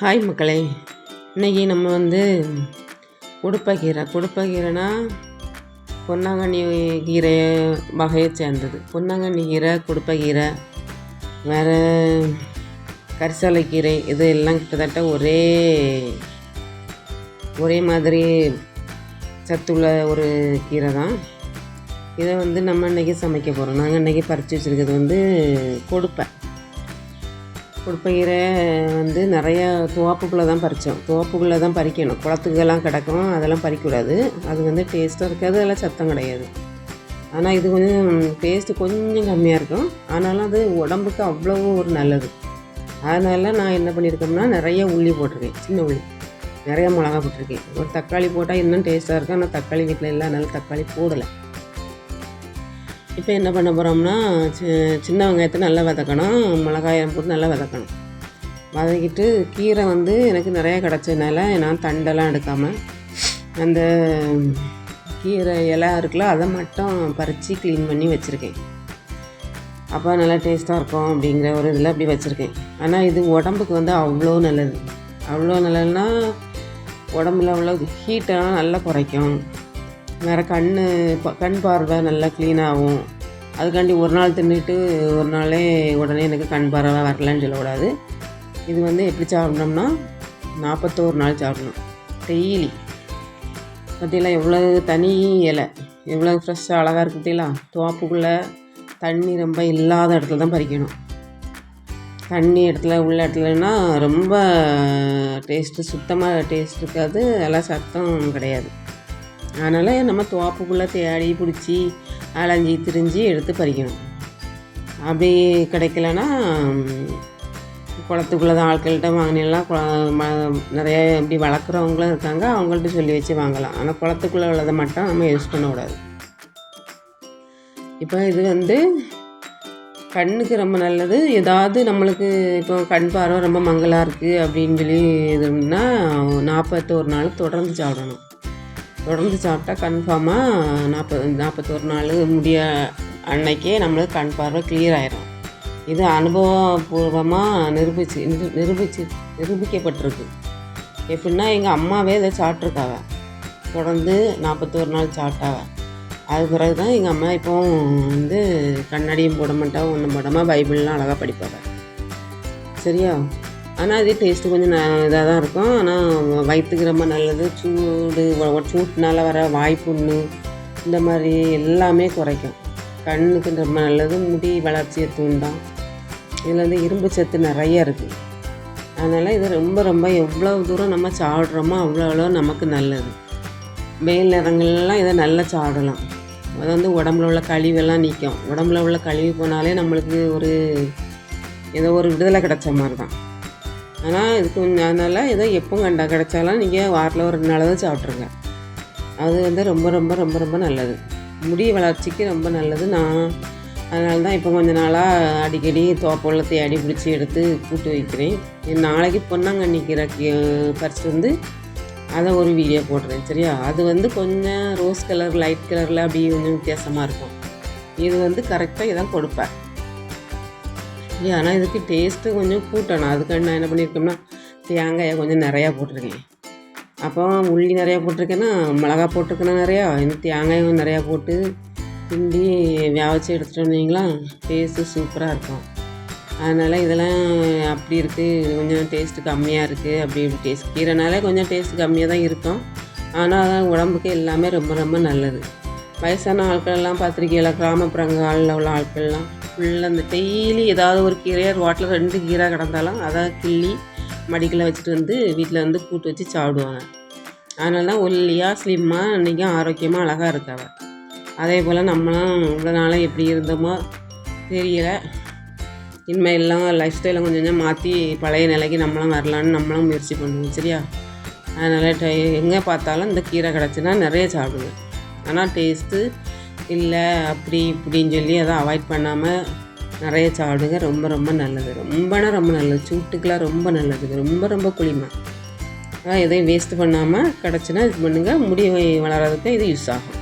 Hi மக்களே இன்றைக்கி நம்ம வந்து குடுப்பக்கீரை குடுப்பக்கீரைனா பொன்னாங்கண்ணி கீரை வகையை சேர்ந்தது. பொன்னாங்கண்ணி கீரை குடுப்பக்கீரை வேறு கரிசாலைக்கீரை இது எல்லாம் கிட்டத்தட்ட ஒரே ஒரே மாதிரி சத்துள்ள ஒரு கீரை தான். இதை வந்து நம்ம இன்றைக்கி சமைக்க போகிறோம் நாங்கள் இன்றைக்கி பறித்து வச்சுருக்கிறது வந்து கொடுப்பை கொடுப்பையீரை வந்து நிறையா துவாப்புக்குள்ளே தான் பறித்தோம் துவாப்புக்குள்ளே தான் பறிக்கணும். குளத்துக்கெல்லாம் கிடக்கும் அதெல்லாம் பறிக்கக்கூடாது. அது வந்து டேஸ்ட்டாக இருக்காது அதெல்லாம் சத்தம் கிடையாது. ஆனால் இது கொஞ்சம் டேஸ்ட்டு கொஞ்சம் கம்மியாக இருக்கும். ஆனாலும் அது உடம்புக்கு அவ்வளோ ஒரு நல்லது. அதனால் நான் என்ன பண்ணியிருக்கோம்னா நிறைய உள்ளி போட்டிருக்கேன். சின்ன உள்ளி. நிறைய மிளகா போட்டிருக்கேன். ஒரு தக்காளி போட்டால் இன்னும் டேஸ்ட்டாக இருக்கும். ஆனால் தக்காளி வீட்டில் இல்லை. அதனால் தக்காளி போடலை. இப்போ என்ன பண்ண போகிறோம்னா சி சின்ன வெங்காயத்தை நல்லா வதக்கணும். மிளகாயம் போட்டு நல்லா வதக்கணும். வதக்கிட்டு கீரை வந்து எனக்கு நிறைய கிடச்சதுனால நான் தண்டெல்லாம் எடுக்காமல் அந்த கீரை இலை இருக்குல்ல அதை மட்டும் பறித்து க்ளீன் பண்ணி வச்சுருக்கேன். அப்போ நல்லா டேஸ்ட்டாக இருக்கும் அப்படிங்கிற ஒரு இதில் அப்படி வச்சுருக்கேன். ஆனால் இது உடம்புக்கு வந்து அவ்வளோ நல்லது. அவ்வளோ நல்லதுன்னா உடம்புல அவ்வளோ ஹீட்டெல்லாம் நல்லா குறைக்கும். வேறு கண் கண் பார்வை நல்லா க்ளீனாகும் அதுக்காண்டி ஒரு நாள் தின்னுட்டு ஒரு நாளே உடனே எனக்கு கண் பார்வை வரலன்னு சொல்லக்கூடாது. இது வந்து எப்படி சாப்பிட்ணும்னா நாற்பத்தோரு நாள் சாப்பிடணும். டெய்லி. பார்த்தீங்களா எவ்வளோ தனி இலை எவ்வளோ ஃப்ரெஷ்ஷாக அழகாக இருக்குது பார்த்தீங்களா தோப்புக்குள்ளே தண்ணி ரொம்ப இல்லாத இடத்துல தான் பறிக்கணும். தண்ணி இடத்துல உள்ள இடத்துலனா ரொம்ப டேஸ்ட்டு சுத்தமாக டேஸ்ட் இருக்காது எல்லாம் சத்தம் கிடையாது. அதனால் நம்ம தோப்புக்குள்ளே தேடி பிடிச்சி அலைஞ்சி திரிஞ்சு எடுத்து பறிக்கணும். அப்படி கிடைக்கலன்னா குளத்துக்குள்ளே தான் ஆட்கள்கிட்ட வாங்கினெல்லாம் நிறைய இப்படி வளர்க்குறவங்களும் இருக்காங்க அவங்கள்ட்ட சொல்லி வச்சு வாங்கலாம். ஆனால் குளத்துக்குள்ளே உள்ளதை மட்டும் நம்ம யூஸ் பண்ணக்கூடாது. இப்போ இது வந்து கண்ணுக்கு ரொம்ப நல்லது. ஏதாவது நம்மளுக்கு இப்போ கண் பார்வை ரொம்ப மங்கலாக இருக்குது அப்படின்னு சொல்லி இதுனா நாற்பத்தோரு நாள் தொடர்ந்து சாப்பிடணும். தொடர்ந்து சாப்பிட்டா கன்ஃபார்மாக நாற்பது நாற்பத்தோரு நாள் முடிய அன்னைக்கே நம்மளுக்கு கண் பார்வை கிளியர் ஆயிரும். இது அனுபவபூர்வமாக நிரூபிச்சு நிரூபிச்சு நிரூபிக்கப்பட்டிருக்கு. எப்படின்னா எங்கள் அம்மாவே இதை சாப்பிட்ருக்காவ தொடர்ந்து நாற்பத்தோரு நாள் சாப்பிட்டாவ. அது பிறகு தான் எங்கள் அம்மா இப்போ வந்து கண்ணாடியும் போட மாட்டா ஒன்றும் போடாமல் பைபிள்லாம் அழகாக படிப்பாங்க சரியா? ஆனால் அது டேஸ்ட்டு கொஞ்சம் ந இதாக தான் இருக்கும். ஆனால் வயிற்றுக்கு ரொம்ப நல்லது. சூடு சூட்டுனால வர வாய்ப்புண்ணு இந்த மாதிரி எல்லாமே குறைக்கும். கண்ணுக்கு ரொம்ப நல்லது முடி வளர்ச்சியை தூண்டும். இதில் வந்து இரும்பு சத்து நிறைய இருக்குது அதனால் இது ரொம்ப ரொம்ப எவ்வளோ தூரம் நம்ம சாப்பிட்றோமோ அவ்வளோ அவ்வளோ நமக்கு நல்லது. வெயில் நேரங்கள்லாம் இதை நல்லா சாப்பிடலாம். அது வந்து உடம்புல உள்ள கழிவெல்லாம் நிற்கும் உடம்புல உள்ள கழிவு போனாலே நம்மளுக்கு ஒரு ஏதோ ஒரு விடுதலை கிடச்ச மாதிரி தான். ஆனால் இது கொஞ்சம் அதனால் ஏதோ எப்போ கண்டா கிடச்சாலும் நீங்கள் வாரத்தில் ஒரு ரெண்டு தான் சாப்பிட்ருங்க அது வந்து ரொம்ப ரொம்ப ரொம்ப ரொம்ப நல்லது. முடி வளர்ச்சிக்கு ரொம்ப நல்லது நான். அதனால தான் இப்போ கொஞ்ச நாளாக அடிக்கடி தோப்பள்ளத்தை தேடி பிடிச்சி எடுத்து கூட்டு வைக்கிறேன். நாளைக்கு பொன்னாங்கண்ணி கீரை பறிச்சுட்டு வந்து அதை ஒரு வீடியோ போடுறேன் சரியா? அது வந்து கொஞ்சம் ரோஸ் கலர் லைட் கலரில் அப்படி கொஞ்சம் வித்தியாசமாக இருக்கும். இது வந்து கரெக்டாக இதான் கொடுப்பேன். ஆனால் இதுக்கு டேஸ்ட்டு கொஞ்சம் கூட்டணும் அதுக்காக நான் என்ன பண்ணியிருக்கேன்னா தேங்காயை கொஞ்சம் நிறையா போட்டிருக்கேன். அப்போ உள்ளி நிறையா போட்டிருக்கேன்னா மிளகா போட்டிருக்கேன்னா நிறையா இந்த தேங்காயும் நிறையா போட்டு கிண்டி வியாவச்சு எடுத்துகிட்டு வந்தீங்களா டேஸ்ட்டு சூப்பராக இருக்கும். அதனால் இதெல்லாம் அப்படி இருக்குது கொஞ்சம் டேஸ்ட்டு கம்மியாக இருக்குது அப்படி இப்படி டேஸ்ட் கீரைனாலே கொஞ்சம் டேஸ்ட்டு கம்மியாக தான் இருக்கும். ஆனால் உடம்புக்கு எல்லாமே ரொம்ப ரொம்ப நல்லது. வயசான ஆட்கள்லாம் பார்த்துருக்கீங்களா கிராமப்புறங்களில் உள்ள ஆட்கள்லாம். ஃபுல்லாக அந்த டெய்லி ஏதாவது ஒரு கீரையாக ரோட்டில் ரெண்டு கீரை கிடந்தாலும் அதை கிள்ளி மடிக்கில் வச்சுட்டு வந்து வீட்டில் வந்து கூட்டு வச்சு சாப்பிடுவாங்க. அதனால தான் ஒல்லியாக ஸ்லிம்மாக இன்றைக்கும் ஆரோக்கியமாக அழகாக இருக்காவ. அதே போல் நம்மளும் இவ்வளோ நாளாக எப்படி இருந்தோமோ தெரியல. இனிமேல் எல்லாம் லைஃப் ஸ்டைலை கொஞ்சம் கொஞ்சம் மாற்றி பழைய நிலைக்கு நம்மளும் வரலான்னு நம்மளும் முயற்சி பண்ணுவோம் சரியா? அதனால் எங்கே பார்த்தாலும் இந்த கீரை கிடச்சின்னா நிறைய சாப்பிடுவேன். ஆனால் டேஸ்ட்டு இல்லை அப்படி இப்படின்னு சொல்லி அதை அவாய்ட் பண்ணாமல் நிறைய சாப்பிடுங்க. ரொம்ப ரொம்ப நல்லது. ரொம்பனா ரொம்ப நல்லது. சூட்டுக்கெலாம் ரொம்ப நல்லது. ரொம்ப ரொம்ப குளிமை. அதான் எதையும் வேஸ்ட் பண்ணாமல் கிடச்சின்னா இது பண்ணுங்கள் முடி வளராதுக்கு இது யூஸ் ஆகும்.